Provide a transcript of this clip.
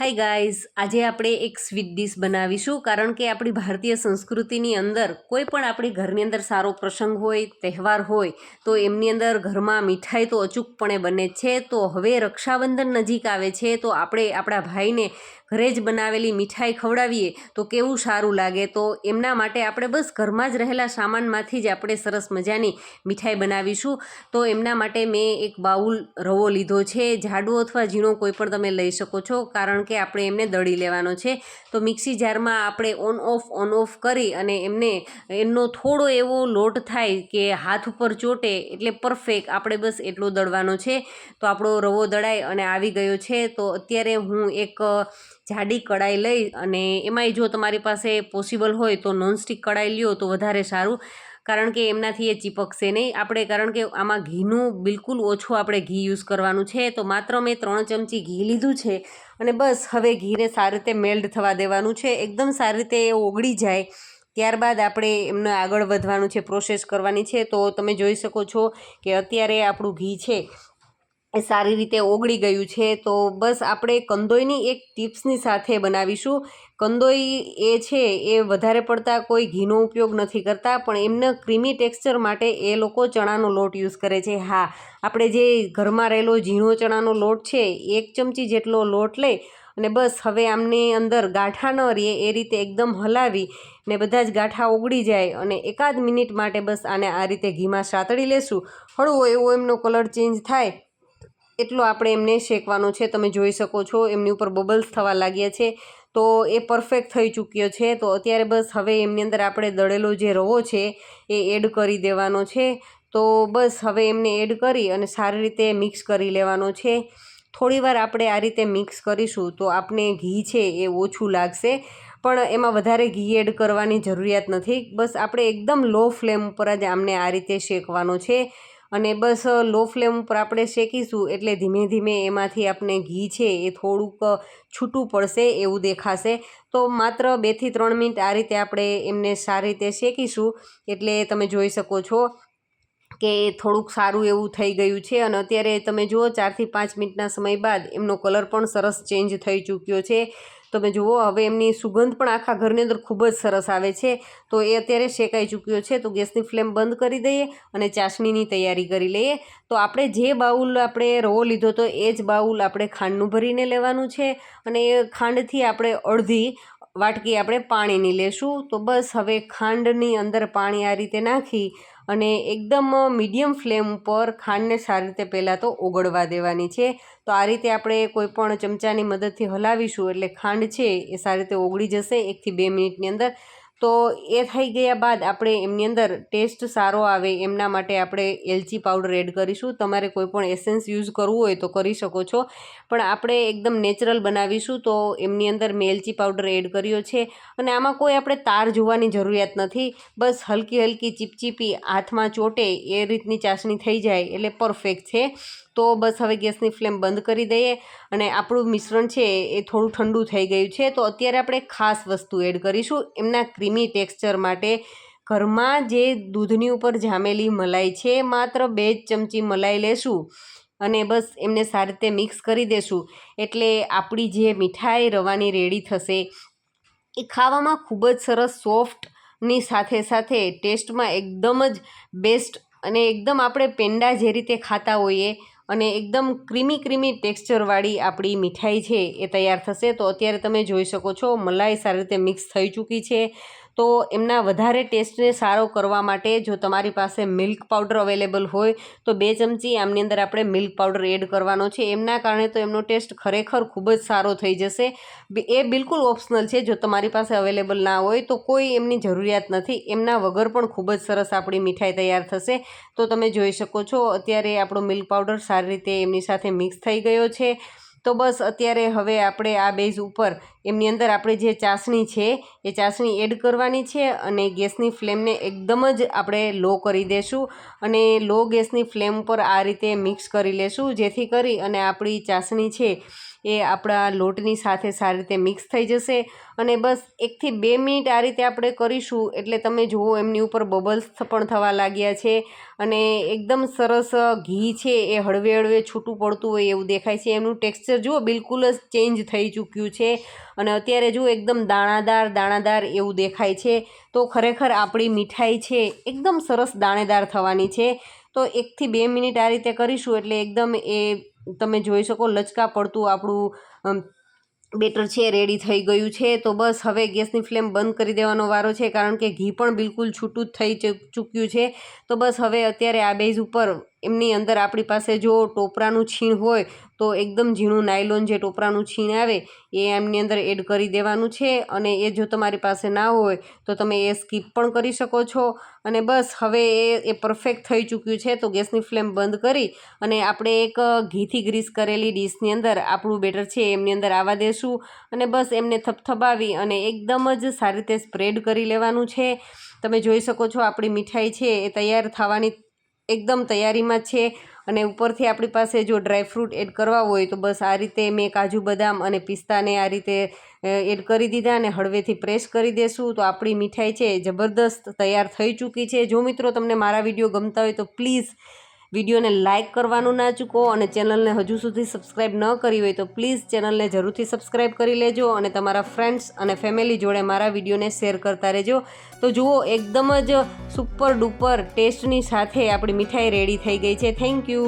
Hi guys આજે આપણે એક સ્વીટ ડીશ બનાવીશું કારણ કે આપણી ભારતીય સંસ્કૃતિની અંદર કોઈ પણ આપણી ઘરની અંદર સારો પ્રસંગ હોય, તહેવાર હોય, તો એમની અંદર ઘરમાં મીઠાઈ તો અચૂકપણે બને છે. તો હવે રક્ષાબંધન નજીક આવે છે, તો આપણે આપણા ભાઈને ઘરે જ બનાવેલી મીઠાઈ ખવડાવીએ તો કેવું સારું લાગે? તો એમના માટે આપણે બસ ઘરમાં જ રહેલા સામાનમાંથી જ આપણે સરસ મજાની મીઠાઈ બનાવીશું. તો એમના માટે મેં એક બાઉલ રવો લીધો છે. જાડો અથવા ઝીણો કોઈ પણ તમે લઈ શકો છો, કારણ કે આપણે એમને દળી લેવાનો છે. તો મિક્સી જારમાં આપણે ઓન ઓફ ઓન ઓફ કરી અને એમને, એમનો થોડો એવો લોટ થાય કે હાથ ઉપર ચોટે એટલે પરફેક્ટ આપણે બસ એટલો દળવાનો છે. તો આપણો રવો દળાય અને આવી ગયો છે. તો અત્યારે હું એક જાડી કડાઈ લઈ અને એમાંય જો તમારી પાસે પોસિબલ હોય તો નોનસ્ટિક કડાઈ લ્યો તો વધારે સારું. કારણ કે એમનાથી એ ચીપકશે નહીં. આપણે કારણ કે આમાં ઘીનું બિલકુલ ઓછું આપણે ઘી યુઝ કરવાનું છે. તો માત્ર મેં ત્રણ ચમચી ઘી લીધું છે અને બસ હવે ઘીને સારી રીતે મેલ્ટ થવા દેવાનું છે. એકદમ સારી રીતે એ ઓગળી જાય. ત્યારબાદ આપણે એમને આગળ વધવાનું છે પ્રોસેસ કરવાની છે. તો તમે જોઈ શકો છો કે અત્યારે આપણું ઘી છે સારી રીતે ઓગળી ગયું છે, તો બસ આપણે કંદોઈની એક ટિપ્સની સાથે બનાવીશું. કંદોઈ એ છે, એ વધારે પડતા કોઈ ઘીનો ઉપયોગ નથી કરતા, પણ એમને ક્રીમી ટેક્સચર માટે એ લોકો ચણાનો લોટ યુઝ કરે છે. હા, આપણે જે ઘરમાં રહેલો ઝીણો ચણાનો લોટ છે, એક ચમચી જેટલો લોટ લઈ અને બસ હવે આમની અંદર ગાંઠા ન રહીએ, એ રીતે એકદમ હલાવી ને બધા જ ગાંઠા ઓગળી જાય અને એકાદ મિનિટ માટે બસ આને આ રીતે ઘીમાં સાતળી લેશું. હળવો એવો એમનો કલર ચેન્જ થાય એટલો આપણે એમને શેકવાનો છે. તમે જોઈ શકો છો, એમની ઉપર બબલ્સ થવા લાગ્યા છે. તો એ પરફેક્ટ થઈ ચૂક્યો છે. તો અત્યારે બસ હવે એમની અંદર આપણે દળેલો જે રવો છે, એ એડ કરી દેવાનો છે. તો બસ હવે એમને એડ કરી અને સારી રીતે મિક્સ કરી લેવાનો છે. થોડીવાર આપણે આ રીતે મિક્સ કરીશું તો આપણે ઘી છે એ ઓછું લાગશે. પણ એમાં વધારે ઘી એડ કરવાની જરૂરિયાત નથી. બસ આપણે એકદમ લો ફ્લેમ ઉપર જ આમને આ રીતે શેકવાનો છે. અને બસ લો ફ્લેમ ઉપર આપણે શેકીશું એટલે ધીમે ધીમે એમાંથી આપણે ઘી છે એ થોડુંક છૂટું પડશે એવું દેખાશે. તો માત્ર બેથી ત્રણ મિનિટ આ રીતે આપણે એમને સારી રીતે શેકીશું એટલે તમે જોઈ શકો છો કે થોડુંક સારું એવું થઈ ગયું છે. અને અત્યારે તમે જુઓ ચારથી પાંચ મિનિટના સમય બાદ એમનો કલર પણ સરસ ચેન્જ થઈ ચૂક્યો છે. તમે જુઓ, હવે એમની સુગંધ પણ આખા ઘરની અંદર ખૂબ જ સરસ આવે છે. તો એ અત્યારે શેકાઈ ચૂક્યો છે. તો ગેસની ફ્લેમ બંધ કરી દઈએ અને ચાસણીની તૈયારી કરી લઈએ. તો આપણે જે બાઉલ આપણે રવો લીધો તો એ જ બાઉલ આપણે ખાંડનું ભરીને લેવાનું છે અને એ ખાંડથી આપણે અડધી વાટકી આપણે પાણીની લેશું. તો બસ હવે ખાંડની અંદર પાણી આ રીતે નાખી અને એકદમ મીડિયમ ફ્લેમ ઉપર ખાંડને સારી રીતે પહેલાં તો ઓગળવા દેવાની છે. તો આ રીતે આપણે કોઈપણ ચમચાની મદદથી હલાવીશું એટલે ખાંડ છે એ સારી રીતે ઓગળી જશે એકથી બે મિનિટની અંદર. તો એ થઈ ગયા બાદ આપણે એમની અંદર ટેસ્ટ સારો આવે એમના માટે આપણે એલચી પાવડર એડ કરીશું. તમારે કોઈ પણ એસેન્સ યુઝ કરવું હોય તો કરી શકો છો. પણ આપણે એકદમ નેચરલ બનાવીશું તો એમની અંદર મેં એલચી પાવડર એડ કર્યો છે. અને આમાં કોઈ આપણે તાર જોવાની જરૂરિયાત નથી. બસ હલકી હલકી ચીપચીપી હાથમાં ચોટે એ રીતની ચાસણી થઈ જાય એટલે પરફેક્ટ છે. તો બસ હવે ગેસની ફ્લેમ બંધ કરી દઈએ અને આપણું મિશ્રણ છે એ થોડું ઠંડુ થઈ ગયું છે. તો અત્યારે આપણે ખાસ વસ્તુ એડ કરીશું. એમના ક્રીમી ટેક્સચર માટે ઘરમાં જે દૂધની ઉપર જામેલી મલાઈ છે, માત્ર બે જ ચમચી મલાઈ લેશું અને બસ એમને સારી રીતે મિક્સ કરી દેશું. એટલે આપણી જે મીઠાઈ રવાની રેડી થશે, એ ખાવામાં ખૂબ જ સરસ સોફ્ટની સાથે સાથે ટેસ્ટમાં એકદમ જ બેસ્ટ અને એકદમ આપણે પેંડા જે રીતે ખાતા હોઈએ અને એકદમ ક્રીમી ક્રીમી ટેક્સચરવાળી આપણી મીઠાઈ છે એ તૈયાર થશે. તો અત્યારે તમે જોઈ શકો છો, મલાઈ સારી રીતે મિક્સ થઈ ચૂકી છે. તો એમના વધારે ટેસ્ટને સારો કરવા માટે જો તમારી પાસે મિલ્ક પાવડર અવેલેબલ હોય, તો બે ચમચી આમની અંદર આપણે મિલ્ક પાવડર એડ કરવાનો છે. એમના કારણે તો એમનો ટેસ્ટ ખરેખર ખૂબ જ સારો થઈ જશે. એ બિલકુલ ઓપ્શનલ છે, જો તમારી પાસે અવેલેબલ ના હોય, તો કોઈ એમની જરૂરિયાત નથી. એમના વગર પણ ખૂબ જ સરસ આપણી મીઠાઈ તૈયાર થશે. તો તમે જોઈ શકો છો, અત્યારે આપણો મિલ્ક પાવડર સારી રીતે એમની સાથે મિક્સ થઈ ગયો છે. તો બસ અત્યારે હવે આપણે આ બેઝ ઉપર એમની અંદર આપણે જે ચાસણી છે, એ ચાસણી એડ કરવાની છે અને ગેસની ફ્લેમને એકદમ જ આપણે લો કરી દેશું અને લો ગેસની ફ્લેમ પર આ રીતે મિક્સ કરી લેશું, જેથી કરી અને આપણી ચાસણી છે એ આપણા લોટની સાથે સારી રીતે મિક્સ થઈ જશે અને બસ એકથી બે મિનિટ આ રીતે આપણે કરીશું એટલે તમે જુઓ એમની ઉપર બબલ્સ પણ થવા લાગ્યા છે અને એકદમ સરસ ઘી છે એ હળવે હળવે છૂટું પડતું હોય એવું દેખાય છે. એમનું ટેક્સચર જુઓ બિલકુલ જ ચેન્જ થઈ ચૂક્યું છે અને અત્યારે જુઓ એકદમ દાણાદાર દાણાદાર એવું દેખાય છે. તો ખરેખર આપણી મીઠાઈ છે એકદમ સરસ દાણેદાર થવાની છે. તો એકથી બે મિનિટ આ રીતે કરીશું એટલે એકદમ એ તમે જોઈ શકો, લચકા પડતું આપણું બેટર છે રેડી થઈ ગયું છે. તો બસ હવે ગેસની ફ્લેમ બંધ કરી દેવાનો વારો છે, કારણ કે ઘી પણ બિલકુલ છૂટું જ થઈ ચૂક્યું છે. તો બસ હવે અત્યારે આ બેઝ ઉપર એમની અંદર આપણી પાસે જો ટોપરાનું છીણ હોય, તો એકદમ ઝીણું નાયલોન જે ટોપરાનું છીણ આવે, એ એમની અંદર એડ કરી દેવાનું છે. અને એ જો તમારી પાસે ના હોય, તો તમે એ સ્કીપ પણ કરી શકો છો. અને બસ, હવે એ એ પરફેક્ટ થઈ ચૂક્યું છે, તો ગેસની ફ્લેમ બંધ કરી અને આપણે એક ઘીથી ગ્રીસ કરેલી ડીશની અંદર આપણું બેટર છે એમની અંદર આવવા દેશું. અને બસ, એમને થપથપાવી અને એકદમ જ સારી રીતે સ્પ્રેડ કરી લેવાનું છે. તમે જોઈ શકો છો, આપણી મીઠાઈ છે એ તૈયાર થવાની એકદમ તૈયારીમાં છે અને ઉપરથી આપણી પાસે જો ડ્રાયફ્રૂટ એડ કરવા હોય તો બસ આ રીતે મેં કાજુ બદામ અને પિસ્તાને આ રીતે એડ કરી દીધા અને હળવેથી પ્રેસ કરી દેશું. તો આપણી મીઠાઈ છે જબરદસ્ત તૈયાર થઈ ચૂકી છે. જો મિત્રો તમને મારા વીડિયો ગમતા હોય તો પ્લીઝ વિડીયોને લાઇક કરવાનું ના ચૂકો અને ચેનલને હજુ સુધી સબસ્ક્રાઈબ ન કરી હોય તો પ્લીઝ ચેનલને જરૂરથી સબસ્ક્રાઈબ કરી લેજો અને તમારા ફ્રેન્ડ્સ અને ફેમિલી જોડે મારા વિડીયોને શેર કરતા રહેજો. તો જુઓ, એકદમ જ સુપર ડુપર ટેસ્ટની સાથે આપણી મીઠાઈ રેડી થઈ ગઈ છે. Thank you.